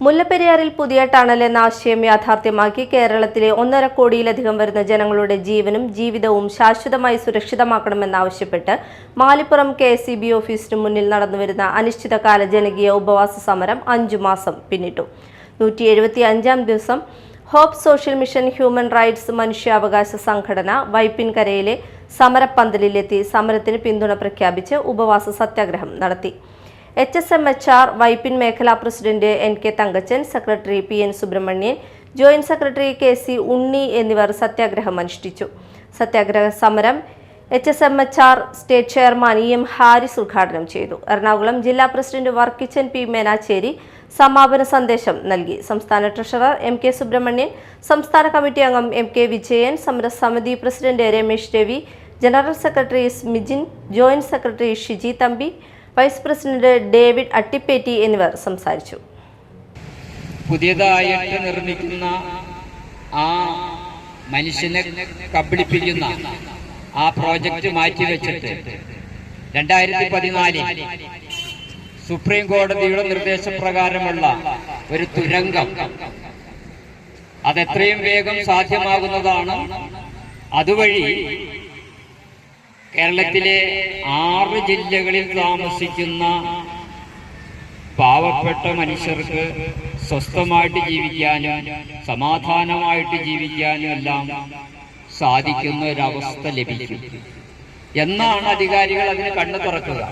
മുല്ലപ്പെരിയാറിൽ പുതിയ ടണൽ എന്ന ആശയം യാഥാർത്ഥ്യമാക്കി കേരളത്തിലെ ഒന്നര കോടിയിലധികം വരുന്ന ജനങ്ങളുടെ ജീവനും ജീവിതവും ശാശ്വതമായി സുരക്ഷിതമാക്കണമെന്നാവശ്യപ്പെട്ട് മാലിപ്പുറം കെ എസ് ഓഫീസിന് മുന്നിൽ നടന്നുവരുന്ന അനിശ്ചിതകാല ജനകീയ ഉപവാസ സമരം അഞ്ചു മാസം പിന്നിട്ടു. നൂറ്റി എഴുപത്തി അഞ്ചാം ദിവസം hope social mission human rights മനുഷ്യാവകാശ സംഘടന വൈപ്പിൻകരയിലെ സമരപ്പന്തലിലെത്തി സമരത്തിന് പിന്തുണ പ്രഖ്യാപിച്ച് ഉപവാസ സത്യാഗ്രഹം നടത്തി. H S M H R Vypin മേഖലാ president N K Thankachan secretary P N Subramanian joint secretary K C Unni എന്നിവർ സത്യാഗ്രഹം അനുഷ്ഠിച്ചു. സത്യാഗ്രഹ സമരം H S M H R state chairman E M Haris ഉദ്ഘാടനം ചെയ്തു. എറണാകുളം ജില്ലാ പ്രസിഡന്റ് വർക്കിച്ചൻ പി മേനാച്ചേരി സമാപന സന്ദേശം നൽകി. സംസ്ഥാന ട്രഷറർ എം കെ സുബ്രഹ്മണ്യൻ സംസ്ഥാന കമ്മിറ്റി അംഗം എം കെ വിജയൻ സമരസമിതി president Ramesh Ravi general secretary Smijin joint secretary Shiji Thampi vice president David Attippetty എന്നിവർ സംസാരിച്ചു. പുതിയതായിട്ട് നിർമ്മിക്കുന്ന ആ മനുഷ്യനെ കബളിപ്പിക്കുന്ന ആ പ്രോജക്റ്റ് മാറ്റിവെച്ചിട്ട് രണ്ടായിരത്തി പതിനാലിൽ സുപ്രീം കോടതിയുടെ നിർദ്ദേശപ്രകാരമുള്ള ഒരു തുരങ്കം അതെത്രയും വേഗം സാധ്യമാകുന്നതാണ്. അതുവഴി കേരളത്തിലെ ആറ് ജില്ലകളിൽ താമസിക്കുന്ന പാവപ്പെട്ട മനുഷ്യർക്ക് സ്വസ്ഥമായിട്ട് ജീവിക്കാനും സമാധാനമായിട്ട് ജീവിക്കാനും എല്ലാം സാധിക്കുന്ന ഒരവസ്ഥ ലഭിക്കും. എന്നാണ് അധികാരികൾ അതിന് കണ്ണു തുറക്കുക.